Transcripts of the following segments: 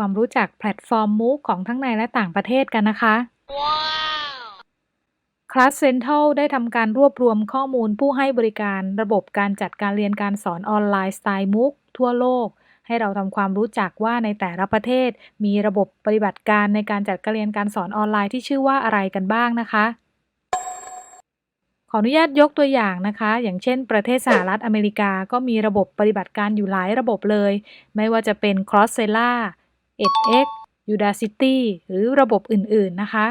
ความรู้จักแพลตฟอร์ม MOOC ของทั้งในและต่างประเทศกันนะคะ Class Central ได้ทำการรวบรวมข้อมูลผู้ให้บริการระบบการจัดการเรียนการสอนออนไลน์สไตล์ MOOC ทั่วโลก ให้เราทำความรู้จักว่าในแต่ละประเทศ มีระบบปฏิบัติการในการจัดการเรียนการสอนออนไลน์ที่ชื่อว่าอะไรกันบ้างนะคะขออนุญาตยกตัวอย่างนะคะ อย่างเช่น ประเทศสหรัฐอเมริกาก็มีระบบปฏิบัติการอยู่หลายระบบเลย ไม่ว่าจะเป็น Coursera edX Udacity หรือระบบอื่น ๆ นะคะ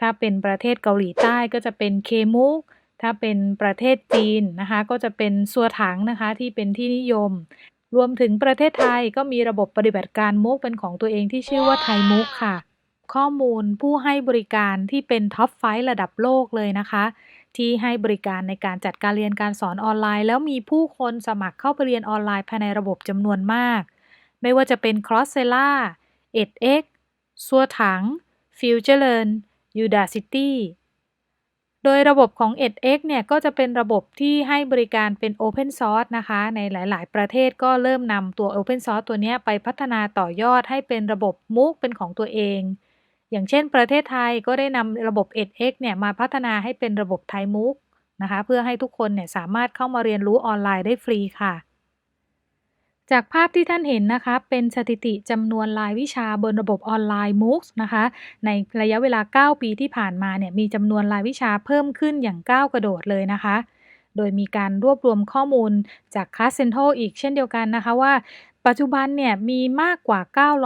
ถ้าเป็นประเทศเกาหลีใต้ก็จะเป็น KMOOC ถ้าเป็นประเทศจีนนะคะ ก็จะเป็นซัวถังนะคะที่เป็นที่นิยม รวมถึงประเทศไทยก็มีระบบปฏิบัติการมุกเป็นของตัวเองที่ชื่อว่าไทยมุกค่ะ ข้อมูลผู้ให้บริการที่เป็นท็อปไฟระดับโลกเลยนะคะ ที่ให้บริการในการจัดการเรียนการสอนออนไลน์ แล้วมีผู้คนสมัครเข้าไปเรียนออนไลน์ภายในระบบจำนวนมาก ไม่ว่าจะเป็น Coursera edX ซัวถัง FutureLearn Udacity โดยระบบของ edX เนี่ยก็จะเป็นระบบที่ให้บริการเป็น Open Source นะคะ ในหลาย ๆ ประเทศก็เริ่มนำตัว Open Source ตัวนี้ไปพัฒนาต่อยอดให้เป็นระบบ MOOC เป็นของตัวเอง อย่างเช่น ประเทศไทยก็ได้นำระบบ edX เนี่ยมาพัฒนาให้เป็นระบบไทย MOOC นะคะ เพื่อให้ทุกคนเนี่ยสามารถเข้ามาเรียนรู้ออนไลน์ได้ฟรีค่ะ จากภาพที่ท่านเห็นนะคะ เป็นสถิติจำนวนรายวิชาบนระบบออนไลน์ MOOCs นะคะ ในระยะเวลา 9 ปีที่ผ่านมาเนี่ยมีจำนวนรายวิชาเพิ่มขึ้นอย่างก้าวกระโดดเลยนะคะ โดยมีการรวบรวมข้อมูลจาก c a s c e n t r a l อีกเช่นเดียวกันนะคะว่า ปัจจุบันเนี่ยมีมากกว่า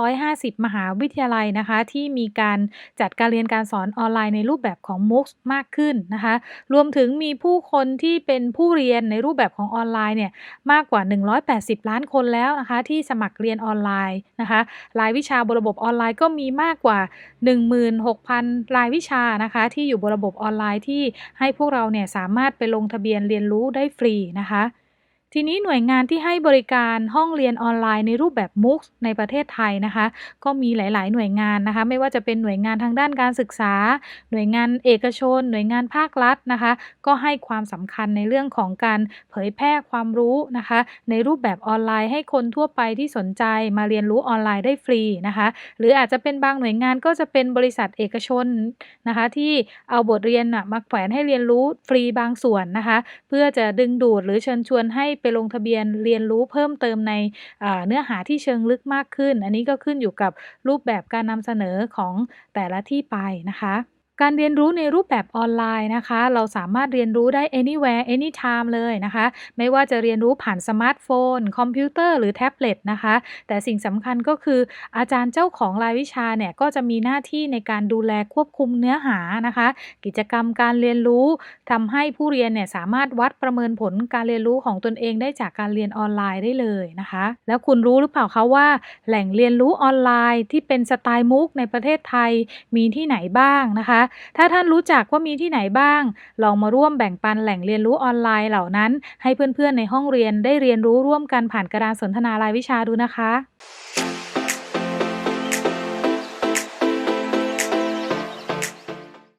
950 มหาวิทยาลัยนะคะ ที่มีการจัดการเรียนการสอนออนไลน์ในรูปแบบของ MOOCs มากขึ้นนะคะ รวมถึงมีผู้คนที่เป็นผู้เรียนในรูปแบบของออนไลน์เนี่ยมากกว่า 180 ล้านคนแล้วนะคะ ที่สมัครเรียนออนไลน์นะคะรายวิชาบนระบบออนไลน์ก็มีมากกว่า 16,000 รายวิชานะคะ ที่อยู่บนระบบออนไลน์ที่ให้พวกเราเนี่ยสามารถไปลงทะเบียนเรียนรู้ได้ฟรีนะคะ ทีนี้หน่วยงานที่ให้บริการห้องเรียนออนไลน์ในรูปแบบ MOOC ในประเทศไทยนะคะ ก็มีหลาย ๆ หน่วยงานนะคะ ไม่ว่าจะเป็นหน่วยงานทางด้านการศึกษา หน่วยงานเอกชน หน่วยงานภาครัฐนะคะ ก็ให้ความสำคัญในเรื่องของการเผยแพร่ความรู้นะคะ ในรูปแบบออนไลน์ให้คนทั่วไปที่สนใจมาเรียนรู้ออนไลน์ได้ฟรีนะคะ หรืออาจจะเป็นบางหน่วยงานก็จะเป็นบริษัทเอกชนนะคะ ที่เอาบทเรียนมาแขวนให้เรียนรู้ฟรีบางส่วนนะคะ เพื่อจะดึงดูดหรือเชิญชวนให้ไปลงทะเบียนเรียนรู้เพิ่มเติมในเนื้อหาที่เชิงลึกมากขึ้น อันนี้ก็ขึ้นอยู่กับรูปแบบการนำเสนอของแต่ละที่ไปนะคะ การเรียนรู้ในรูปแบบออนไลน์นะคะ เราสามารถเรียนรู้ได้ anywhere anytime เลยนะคะ ไม่ว่าจะเรียนรู้ผ่านสมาร์ทโฟน คอมพิวเตอร์หรือแท็บเล็ตนะคะ แต่สิ่งสำคัญก็คืออาจารย์เจ้าของรายวิชาเนี่ย ก็จะมีหน้าที่ในการดูแลควบคุมเนื้อหานะคะ กิจกรรมการเรียนรู้ทำให้ผู้เรียนเนี่ยสามารถวัดประเมินผลการเรียนรู้ของตนเองได้จากการเรียนออนไลน์ได้เลยนะคะ แล้วคุณรู้หรือเปล่าคะว่า แหล่งเรียนรู้ออนไลน์ที่เป็นสไตล์มุกในประเทศไทยมีที่ไหนบ้างนะคะถ้าท่านรู้จักว่ามีที่ไหนบ้าง ลองมาร่วมแบ่งปันแหล่งเรียนรู้ออนไลน์เหล่านั้น ให้เพื่อนๆในห้องเรียนได้เรียนรู้ร่วมกันผ่านกระดานสนทนา รายวิชาดูนะคะ